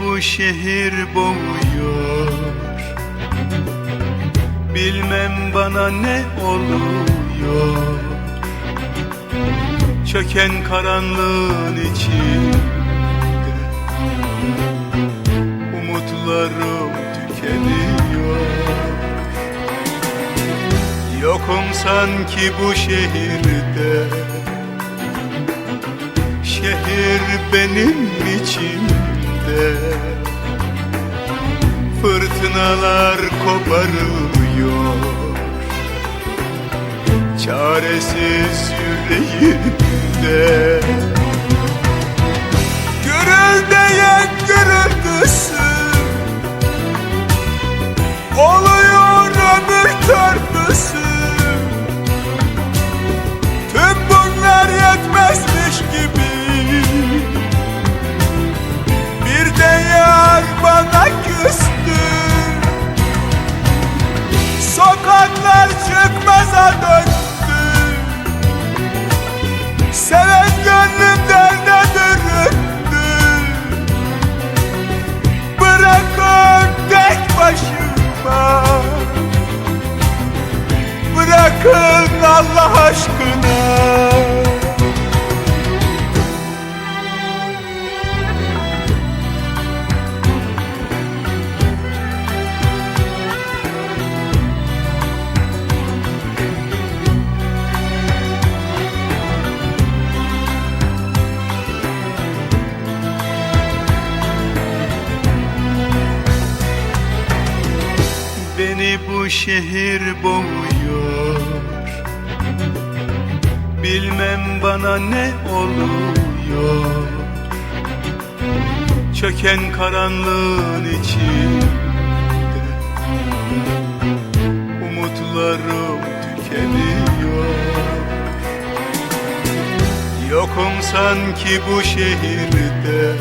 bu şehir boğuyor. Bilmem bana ne oluyor. Çöken karanlığın içinde Umutlarım tükeniyor. Yokum sanki bu şehirde. Şehir benim içimde Fırtınalar koparıyor Çaresiz yüreğimde. Gürüldeyen gürültüsü bu şehir boğuyor. Bilmem bana ne oluyor. Çöken karanlığın içinde Umutlarım tükeniyor. Yokum sanki bu şehirde.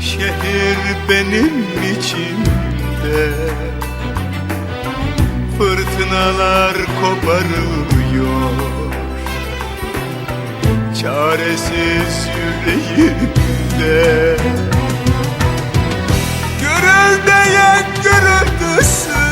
Şehir benim içimde Fırtınalar koparıyor Çaresiz yüreğimde. Gürüldeyen gürültüsü